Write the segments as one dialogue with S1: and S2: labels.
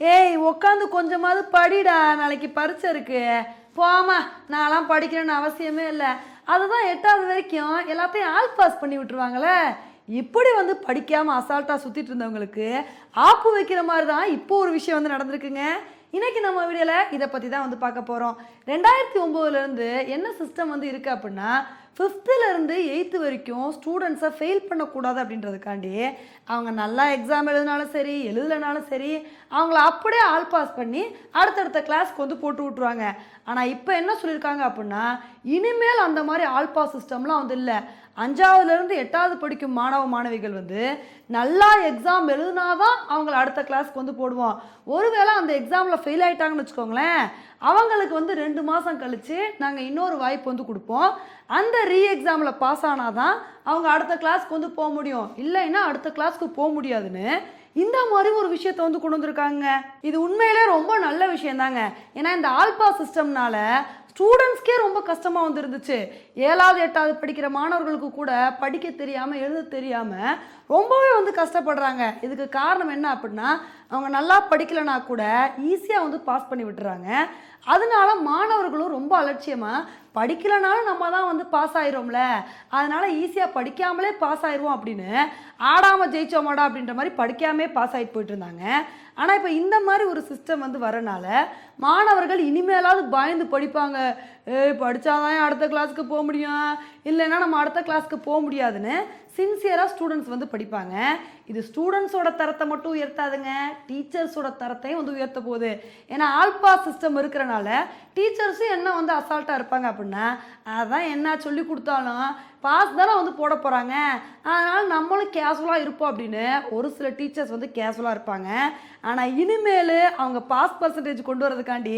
S1: ஏய் உட்காந்து கொஞ்சமாவது படிடா. நாளைக்கு பரிச்சை இருக்கு. போமா நான்லாம் படிக்கணும்னு அவசியமே இல்லை. அதுதான் எட்டாவது வரைக்கும் எல்லாத்தையும் ஆல் பாஸ் பண்ணி விட்டுருவாங்களே. இப்படி வந்து படிக்காமல் அசால்ட்டாக சுற்றிட்டு இருந்தவங்களுக்கு ஆப்பு வைக்கிற மாதிரி தான் இப்போ ஒரு விஷயம் வந்து நடந்திருக்குங்க. இன்றைக்கி நம்ம வீடியோவில் இதை பற்றி தான் வந்து பார்க்க போகிறோம் ரெண்டாயிரத்தி ஒம்போதுலேருந்து என்ன சிஸ்டம் வந்து இருக்குது அப்படின்னா ஃபிஃப்த்துலேருந்து எயித்து வரைக்கும் ஸ்டூடெண்ட்ஸை ஃபெயில் பண்ணக்கூடாது அப்படின்றதுக்காண்டி அவங்க நல்லா எக்ஸாம் எழுதினாலும் சரி எழுதலைனாலும் சரி அவங்கள அப்படியே ஆல் பாஸ் பண்ணி அடுத்தடுத்த கிளாஸ்க்கு வந்து போட்டு விட்ருவாங்க ஆனால் இப்போ என்ன சொல்லியிருக்காங்க அப்படின்னா இனிமேல் அந்த மாதிரி ஆல் பாஸ் சிஸ்டம்லாம் வந்து இல்லை. அஞ்சாவதுலேருந்து எட்டாவது படிக்கும் மாணவ மாணவிகள் வந்து நல்லா எக்ஸாம் எழுதுனாதான் அவங்கள அடுத்த கிளாஸ்க்கு வந்து போடுவோம் ஒருவேளை அந்த எக்ஸாமில் ஃபெயில் ஆயிட்டாங்கன்னு வச்சுக்கோங்களேன் அவங்களுக்கு வந்து ரெண்டு மாதம் கழித்து நாங்கள் இன்னொரு வாய்ப்பு வந்து கொடுப்போம். அந்த ரீ எக்ஸாமில் பாஸ் ஆனாதான் அவங்க அடுத்த கிளாஸ்க்கு வந்து போக முடியும். இல்லைன்னா அடுத்த கிளாஸ்க்கு போக முடியாதுன்னு இந்த மாதிரி ஒரு விஷயத்தை வந்து கொண்டு வந்திருக்காங்க. இது உண்மையிலே ரொம்ப நல்ல விஷயம் தாங்க ஏன்னா இந்த ஆல்பா சிஸ்டம்னால ஸ்டூடெண்ட்ஸ்க்கே ரொம்ப கஷ்டமாக வந்துருந்துச்சு. ஏழாவது எட்டாவது படிக்கிற மாணவர்களுக்கு கூட படிக்க தெரியாமல் எழுத தெரியாமல் ரொம்பவே வந்து கஷ்டப்படுறாங்க. இதுக்கு காரணம் என்ன அப்படின்னா அவங்க நல்லா படிக்கலைனா கூட ஈஸியாக வந்து பாஸ் பண்ணி விட்டுறாங்க. அதனால மாணவர்களும் ரொம்ப அலட்சியமாக படிக்கலைனாலும் நம்ம தான் வந்து பாஸ் ஆயிரோம்ல அதனால ஈஸியாக படிக்காமலே பாஸ் ஆயிடுவோம் அப்படின்னு ஆடாமல் ஜெயிச்சோமாடா அப்படின்ற மாதிரி படிக்காமே பாஸ் ஆகிட்டு போயிட்டு இருந்தாங்க. ஆனால் இப்போ இந்த மாதிரி ஒரு சிஸ்டம் வந்து வரனால மாணவர்கள் இனிமேலாவது பயந்து படிப்பாங்க. ஏய் படித்தாதான் அடுத்த கிளாஸுக்கு போக முடியும்? இல்லைன்னா நம்ம அடுத்த கிளாஸ்க்கு போக முடியாதுன்னு சின்சியராக ஸ்டூடெண்ட்ஸ் வந்து படிப்பாங்க. இது ஸ்டூடெண்ட்ஸோட தரத்தை மட்டும் உயர்த்தாதுங்க. டீச்சர்ஸோட தரத்தையும் வந்து உயர்த்த போகுது. ஏன்னா ஆல்பா சிஸ்டம் இருக்கிறனால டீச்சர்ஸும் என்ன வந்து அசால்ட்டாக இருப்பாங்க அப்படின்னா அதான் என்ன சொல்லி கொடுத்தாலும் பாஸ் தானே வந்து போட போகிறாங்க அதனால் நம்மளும் கேஷுவலாக இருப்போம் அப்படின்னு ஒரு சில டீச்சர்ஸ் வந்து கேஷுவலாக இருப்பாங்க. ஆனால் இனிமேல் அவங்க பாஸ் பர்சன்டேஜ் கொண்டு வரதுக்காண்டி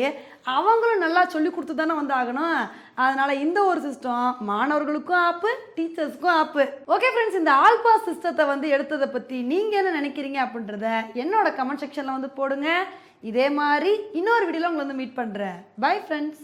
S1: அவங்களும் நல்லா சொல்லி கொடுத்து தானே வந்து ஆகணும். அதனால் இந்த ஒரு சிஸ்டம் மாணவர்களுக்கும் ஆப்பு டீச்சர்ஸ்க்கும் ஆப்பு. ஓகே ஃப்ரெண்ட்ஸ் இந்த ஆல்பா சிஸ்டத்தை வந்து எடுத்ததை பற்றி நீங்கள் என்ன நினைக்கிறீங்க அப்படின்றத என்னோட கமெண்ட் செக்ஷனில் வந்து போடுங்க. இதே மாதிரி இன்னொரு வீடியோவில் உங்களை வந்து மீட் பண்ணுறேன் பை ஃப்ரெண்ட்ஸ்